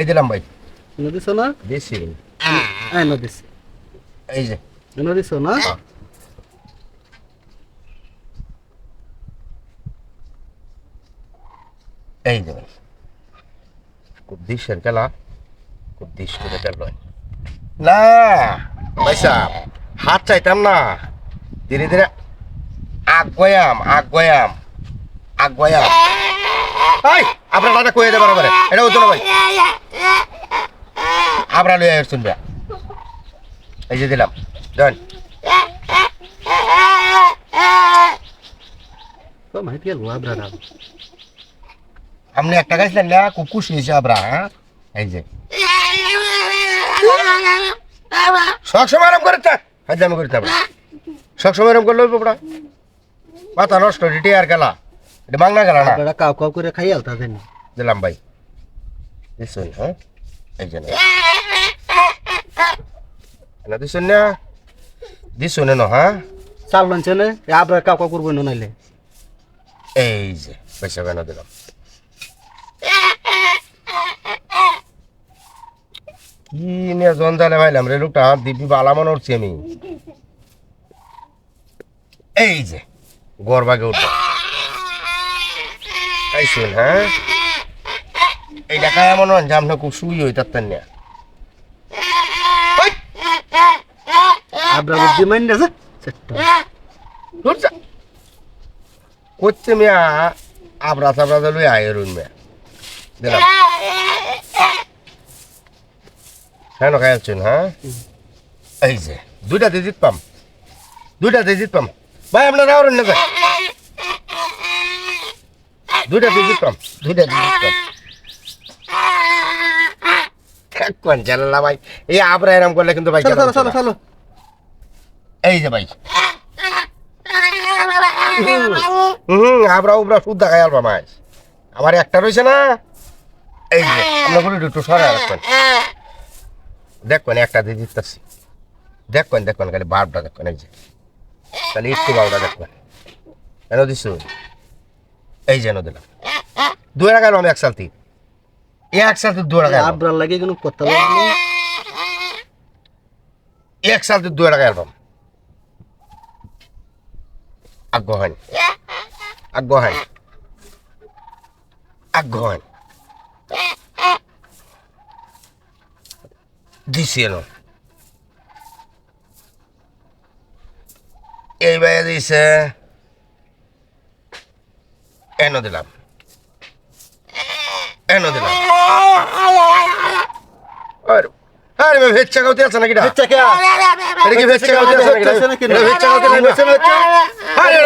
এই দিলাম ভাই হ্যাঁ নদীছ এই যে। নদীছ না? এই যে ভাই। কুদ্দিশের খেলা। কুদ্দিশ করে খেললো। না পয়সা। হাত চাইতাম না। ধীরে ধীরে আগ গয়াম আগ গয়াম আগ গয়াম এই আপনার দাদা কয়ে দেবার এটা না ভাই। আমরা লইয়া শুনবে এই যে দিলাম দেন মাহিত গেল আবরা দাও আপনি একটা গাইছিলেন না খুব খুশি হয়েছে আমরা হ্যাঁ? এই যে। সবসময় এরম করে থাক আমি করতে আমরা সবসময় এরম করলে ওপরা মাথা নষ্ট রিটি আর খেলা। এটা বাংলা খেলা না। আবরা কাউ কাউ করে খাই আলতা দেন দিলাম ভাই। দিচ্ছেন হ্যাঁ? এই যে না দিচ্ছেন না দিচ্ছেন না হ্যাঁ চাল লঞ্চে নে আবরা কাউ কাউ করব না নাইলে এই যে পয়সা কেন দিলাম কি নিয়ে জঞ্জালে ভাইলাম রে লোকটা হাত দিবি বালা মনে হচ্ছে আমি এই যে গরবাগে উঠে এই শুন হ্যাঁ এই দেখা এমন হয় যে আপনার খুব শুই হই তার না আবরা বুদ্ধি মাইন না ধরছা। করছে মিয়া আবরা সাবরা লই আয় রুন মিয়া। দিলাম হ্যাঁ খাই আছেন হ্যাঁ? এই যে দুইটা দিয়ে জিত পাম। দুইটা দিয়ে জিত পাম। ভাই আপনার রাওরেন না ভাই দুইটা দিয়ে জিত পাম। দুইটা দিয়ে পাম। কোন জানলা ভাই। এই আবরা এরম করলে কিন্তু ভাই চলো চলো। চলো। এই যে ভাই। হুম আবরা উবরা শুদ্ধ খাই আলবা মাছ। আমার একটা রয়েছে না? এই যে আমরা বলি একটু সরা রাখবেন। দেখবেন একটা দিয়ে দিতেছি। দেখবেন দেখবেন খালি বারোটা দেখবেন এই যে। তাহলে একটু বারোটা দেখবেন। কেন দিস এই যেন দিলাম। দু টাকা আমি এক সালতি। এক সালতি দু টাকা আবরার লাগে কোনো কথা এক সালতি দু টাকা অ্যালবাম আগ্রহান আগ্রহান আগ্রহান দিছি এনো এই বাইরে দিছে এনো দিলাম এনো দিলাম আরে আরে ভেচ্চা কাউতে আছে নাকি আচ্ছা কে? এটা কি ভেচ্চা কাউতে আছে নাকি? ভেচ্চা কাউতে আছে আরে।